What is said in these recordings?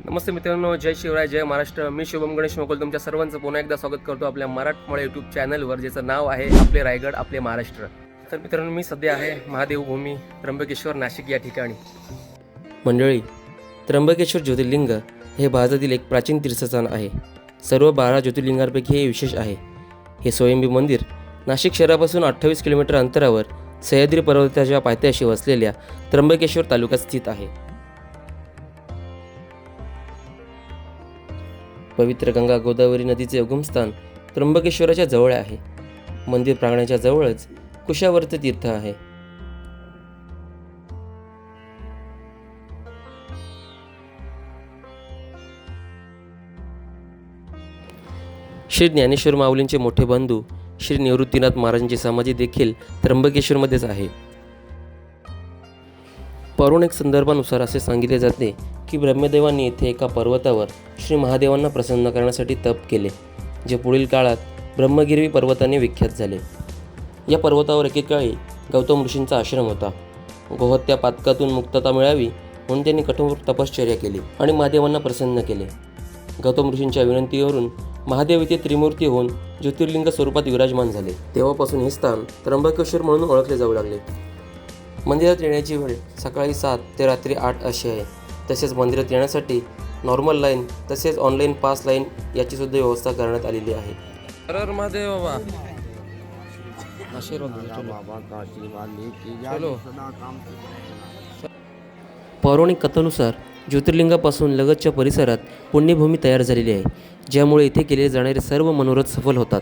नमस्ते मित्रांनो जय शिवराय जय महाराष्ट्र. मी शुभम गणेश मोकल तुमच्या सर्वांचं पुन्हा एकदा स्वागत करतो आपल्या मराठमोळ्या यूट्यूब चॅनलवर ज्याचं नाव आहे आपले रायगड आपले महाराष्ट्र. तर मित्रांनो मी सध्या आहे महादेवभूमी त्र्यंबकेश्वर नाशिक या ठिकाणी. मंडळी त्र्यंबकेश्वर ज्योतिर्लिंग हे भारतातील एक प्राचीन तीर्थस्थान आहे. सर्व बारा ज्योतिर्लिंगांपैकी हे विशेष आहे. हे स्वयंभी मंदिर नाशिक शहरापासून अठ्ठावीस किलोमीटर अंतरावर सह्याद्री पर्वताच्या पायथ्याशी वसलेल्या त्र्यंबकेश्वर तालुक्यात स्थित आहे. पवित्र गंगा गोदावरी नदीचे उगमस्थान त्र्यंबकेश्वराच्या जवळ आहे. मंदिर प्रांगणाच्या जवळच कुशावर्त तीर्थ आहे. श्री ज्ञानेश्वर माऊलींचे मोठे बंधू श्री निवृत्तीनाथ महाराजांची समाधी देखील त्र्यंबकेश्वरमध्येच आहे. पौराणिक संदर्भानुसार असे सांगितले जाते की ब्रह्मदेवांनी येथे एका पर्वतावर श्री महादेवांना प्रसन्न करण्यासाठी तप केले जे पुढील काळात ब्रह्मगिरी पर्वताने विख्यात झाले. या पर्वतावर एकेकाळी गौतम ऋषींचा आश्रम होता. गोहत्या पातकातून मुक्तता मिळावी म्हणून त्यांनी कठोर तपश्चर्या केली आणि महादेवांना प्रसन्न केले. गौतम ऋषींच्या विनंतीवरून महादेव इथे त्रिमूर्ती होऊन ज्योतिर्लिंग स्वरूपात विराजमान झाले. तेव्हापासून हे स्थान त्र्यंबकेश्वर म्हणून ओळखले जाऊ लागले. मंदिरात येण्याची वेळ सकाळी सात ते रात्री आठ अशी आहे. तसेच मंदिरात येण्यासाठी नॉर्मल लाईन तसेच ऑनलाईन पास लाईन याची सुद्धा व्यवस्था करण्यात आलेली आहे. हर महादेव बाबा. पौराणिक कथानुसार ज्योतिर्लिंगापासून लगतच्या परिसरात पुण्यभूमी तयार झालेली आहे ज्यामुळे इथे केले जाणारे सर्व मनोरथ सफल होतात.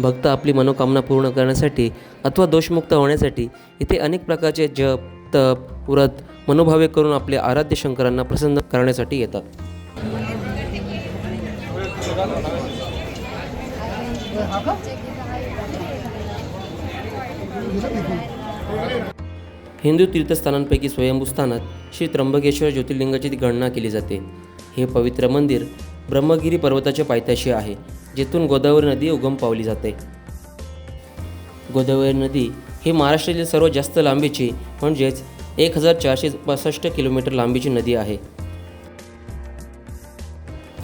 भक्त आपली मनोकामना पूर्ण करण्यासाठी अथवा दोषमुक्त होण्यासाठी इथे अनेक प्रकारचे जप तप पुरात मनोभावे करून आपले आराध्य शंकरांना प्रसन्न करण्यासाठी येतात. हिंदू तीर्थस्थानांपैकी स्वयंभू स्थानात श्री त्र्यंबकेश्वर ज्योतिर्लिंगाची गणना केली जाते. हे पवित्र मंदिर ब्रह्मगिरी पर्वताच्या पायथ्याशी आहे जेथून गोदावरी नदी उगम पावली जाते. गोदावरी नदी हे महाराष्ट्रातील सर्वात जास्त लांबीची म्हणजेच एक हजार चारशे पासष्ट किलोमीटर लांबीची नदी आहे.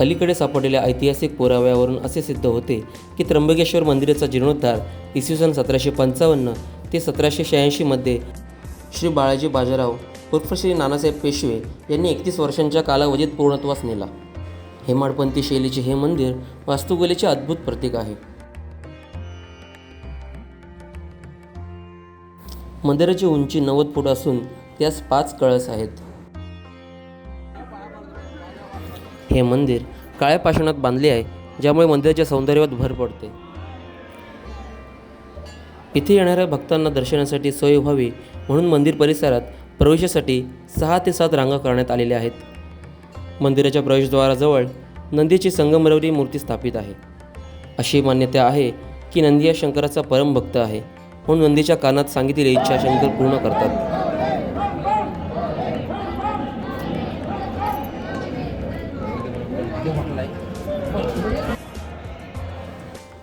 अलीकडे सापडलेल्या ऐतिहासिक पुराव्यावरून असे सिद्ध होते की त्र्यंबकेश्वर मंदिराचा जीर्णोद्धार इसवी सन सतराशे पंचावन्न ते सतराशे शहाऐंशीमध्ये श्री बाळाजी बाजीराव उर्फ श्री नानासाहेब पेशवे यांनी एकतीस वर्षांच्या कालावधीत पूर्णत्वास नेला. हेमाडपंथी शैलीचे हे मंदिर वास्तुकलेचे अद्भुत प्रतीक आहे. मंदिराची उंची नव्वद फूट असून त्यास पाच कळस आहेत. हे मंदिर काळ्या पाषाणात बांधले आहे ज्यामुळे मंदिराच्या सौंदर्यात भर पडते. इथे येणाऱ्या भक्तांना दर्शनासाठी सोय व्हावी म्हणून मंदिर परिसरात प्रवेशासाठी सहा ते सात रांगा करण्यात आलेल्या आहेत. मंदिराच्या प्रवेशद्वाराजवळ नंदीची संगमरवरी मूर्ती स्थापित आहे. अशी मान्यता आहे की नंदी या शंकराचा परमभक्त आहे म्हणून नंदीच्या कानात सांगितलेली इच्छा शंकर पूर्ण करतात.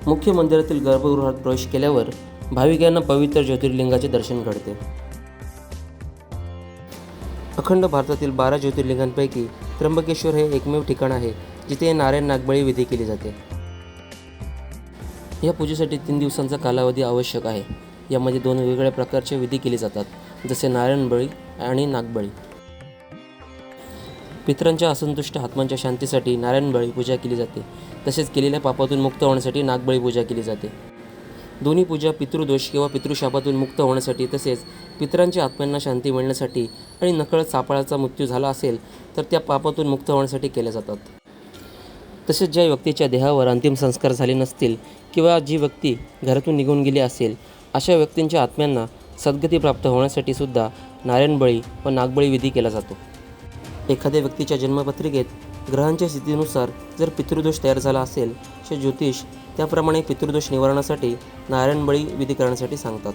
मुख्य मंदिरातील गर्भगृहात प्रवेश केल्यावर भाविकांना पवित्र ज्योतिर्लिंगाचे दर्शन घडते. अखंड भारतातील बारा ज्योतिर्लिंगांपैकी त्र्यंबकेश्वर हे एकमेव ठिकाण आहे जिथे नारायण नागबळी विधी केली जाते. या पूजेसाठी तीन दिवसांचा कालावधी आवश्यक आहे. यामध्ये दोन वेगवेगळ्या प्रकारचे विधी केले जातात जसे नारायणबळी आणि नागबळी. पितरांच्या असंतुष्ट आत्मांच्या शांतीसाठी नारायणबळी पूजा केली जाते. तसेच केलेल्या पापातून मुक्त होण्यासाठी नागबळी पूजा केली जाते. दोन्ही पूजा पितृदोष किंवा पितृशापातून मुक्त होण्यासाठी तसेच पितरांच्या आत्म्यांना शांती मिळण्यासाठी आणि नकळत सापळाचा मृत्यू झाला असेल तर त्या पापातून मुक्त होण्यासाठी केल्या जातात. तसेच ज्या व्यक्तीच्या देहावर अंतिम संस्कार झाले नसतील किंवा जी व्यक्ती घरातून निघून गेली असेल अशा व्यक्तींच्या आत्म्यांना सद्गती प्राप्त होण्यासाठी सुद्धा नारायणबळी व नागबळी विधी केला जातो. एखाद्या व्यक्तीच्या जन्मपत्रिकेत ग्रहांच्या स्थितीनुसार जर पितृदोष तयार झाला असेल तर ज्योतिष त्याप्रमाणे पितृदोष निवारणासाठी नारायणबळी विधी करण्यासाठी सांगतात.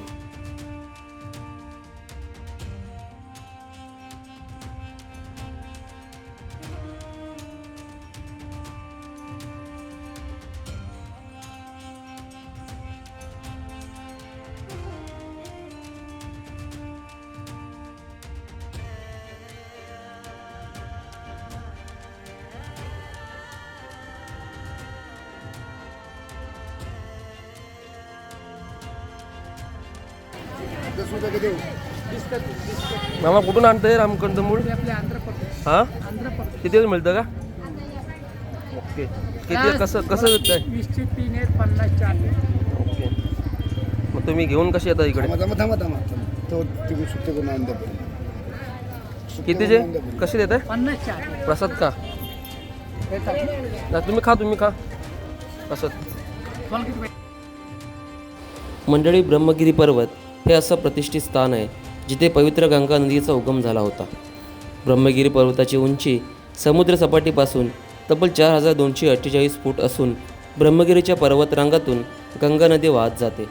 मामा कुठून आणतंय रामकंदमूळ आपले आंध्र प्रदेश हा? आंध्र प्रदेश तिथेच मिळतं का? ओके. किती कसं कसं विकताय? वीसचे तीन आहेत पन्नास चार आहेत. ओके. मग तुम्ही घेऊन कसे येता इकडे? थांबा थांबा थांबा तो तिकडे सुट्टे करून आणून द्या बरं. कितीचे कसे देत. आहे पन्नास चार आहेत. प्रसाद का? हे चालेल. तुम्ही खा तुम्ही खा. प्रसाद. तुम्हाला किती पाहिजे? मंडळी ब्रह्मगिरी पर्वत हे असं प्रतिष्ठित स्थान आहे जिथे पवित्र गंगा नदीचा उगम झाला होता. ब्रह्मगिरी पर्वताची उंची समुद्रसपाटीपासून तब्बल चार हजार दोनशे अठ्ठेचाळीस फूट असून ब्रह्मगिरीच्या पर्वतरांगातून गंगा नदी वाहत जाते.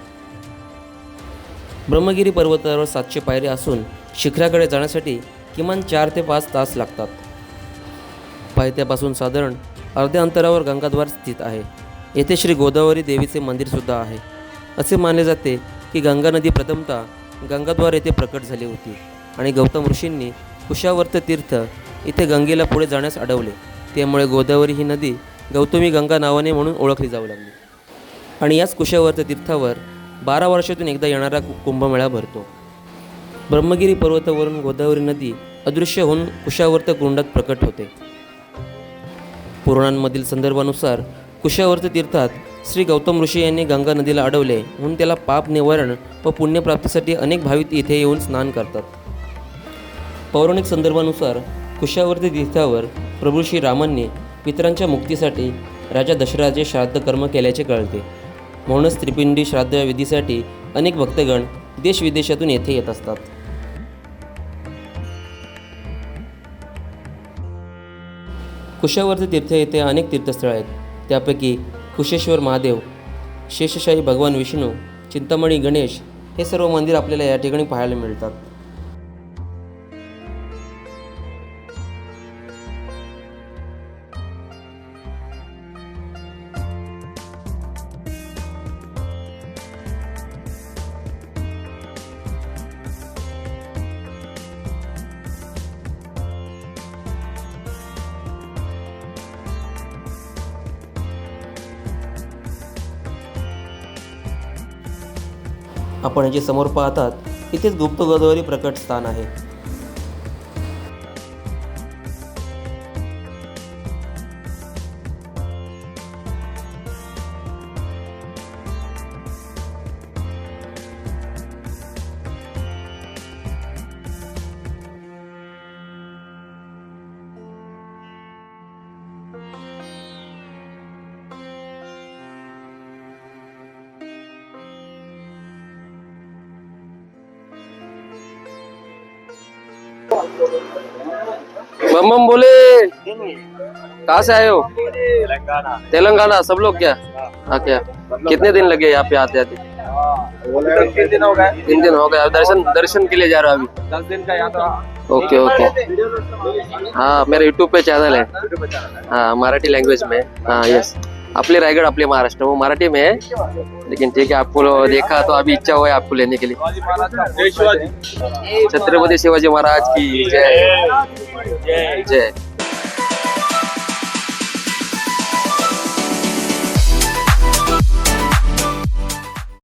ब्रह्मगिरी पर्वतावर सातशे पायऱ्या असून शिखराकडे जाण्यासाठी किमान चार ते पाच तास लागतात. पायथ्यापासून साधारण अर्ध्या अंतरावर गंगाद्वार स्थित आहे. येथे श्री गोदावरी देवीचे मंदिरसुद्धा आहे. असे मानले जाते की गंगा नदी प्रथमता गंगाद्वार येथे प्रकट झाली होती आणि गौतम ऋषींनी कुशावर्त तीर्थ इथे गंगेला पुढे जाण्यास अडवले. त्यामुळे गोदावरी ही नदी गौतमी गंगा नावाने म्हणून ओळखली जाऊ लागली. आणि याच कुशावर्त तीर्थावर बारा वर्षातून एकदा येणारा कुंभमेळा भरतो. ब्रह्मगिरी पर्वतावरून गोदावरी नदी अदृश्य होऊन कुशावर्त कुंडात प्रकट होते. पुराणांमधील संदर्भानुसार कुशावर्त तीर्थात श्री गौतम ऋषी यांनी गंगा नदीला अडवले. म्हणून त्याला पाप निवारण व पुण्यप्राप्तीसाठी अनेक भाविक इथे येऊन स्नान करतात. पौराणिक संदर्भानुसार कुशावर्ती तीर्थावर प्रभू श्री रामांनी पितरांच्या मुक्तीसाठी राजा दशरथाचे श्राद्ध कर्म केल्याचे कळते. म्हणूनच त्रिपिंडी श्राद्ध विधीसाठी अनेक भक्तगण देशविदेशातून येथे येत असतात. कुशावर्ती तीर्थ येथे अनेक तीर्थस्थळ आहेत. त्यापैकी कुशेश्वर महादेव शेषशाही भगवान विष्णू चिंतामणी गणेश हे सर्व मंदिर आपल्याला या ठिकाणी पाहायला मिळतात. आपण हे जे समोर पाहतात इथेच गुप्त गोदावरी प्रकट स्थान आहे. बम बम बोले। कहाँ से आए हो? तेलंगाना। तेलंगाना सब लोग क्या? हाँ। क्या? कितने दिन लगे यहाँ पे आते आते? तीन दिन हो गए। तीन दिन हो गए दर्शन दर्शन के लिए जा रहा हूँ अभी? दस दिन का यहाँ तो ओके ओके। हाँ। मेरा यूट्यूब पे चैनल है। हाँ। मराठी लैंग्वेज में। हाँ यस अपने रायगढ़ अपने महाराष्ट्र. वो मराठी में है. लेकिन ठीक है आपको देखा तो अभी इच्छा हुआ है आपको लेने के लिए. छत्रपति शिवाजी महाराज की जय. जय.